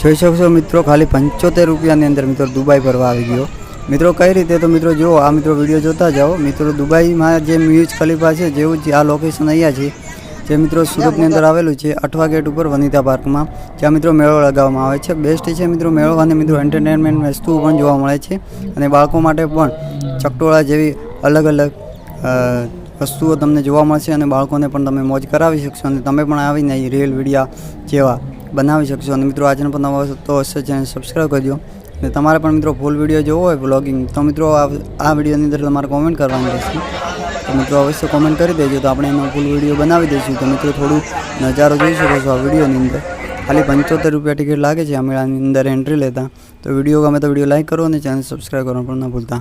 જોઈ શકશો મિત્રો, ખાલી પંચોતેર રૂપિયાની અંદર મિત્રો દુબઈ ફરવા આવી ગયો. મિત્રો, કઈ રીતે? તો મિત્રો, જુઓ, આ મિત્રો વીડિયો જોતા જાઓ. મિત્રો, દુબઈમાં જે મ્યુઝ ખલીફા છે, જેવું જ આ લોકેશન અહીંયા છે, જે મિત્રો સુરતની અંદર આવેલું છે, અઠવા ગેટ ઉપર વનિતા પાર્કમાં, જ્યાં મિત્રો મેળો લગાવવામાં આવે છે. બેસ્ટ છે મિત્રો મેળો અને મિત્રો એન્ટરટેનમેન્ટ વસ્તુઓ પણ જોવા મળે છે અને બાળકો માટે પણ ચકટોળા જેવી અલગ અલગ વસ્તુઓ તમને જોવા મળશે અને બાળકોને પણ તમે મોજ કરાવી શકશો અને તમે પણ આવીને રીલ વિડીયા જેવા બનાવી શકશો. અને મિત્રો, આજનો પણ નવો તો હશે ચેનલ સબસ્ક્રાઈબ કરજો. અને તમારે પણ મિત્રો ફૂલ વીડિયો જોવો હોય બ્લોગિંગ તો મિત્રો, આ આ વિડીયોની અંદર તમારે કોમેન્ટ કરવાની રહેશે. તો મિત્રો, અવશ્ય કોમેન્ટ કરી દેજો. તો આપણે એનો ફૂલ વીડિયો બનાવી દઈશું. તો મિત્રો, થોડું નજારો જોઈ શકો છો આ વિડીયોની અંદર. ખાલી પંચોતેર રૂપિયા ટિકિટ લાગે છે આ મેળાની અંદર એન્ટ્રી લેતા. તો વીડિયો ગમે તો વીડિયો લાઇક કરો અને ચેનલ સબસ્ક્રાઈબ કરવાનું પણ ન ભૂલતા.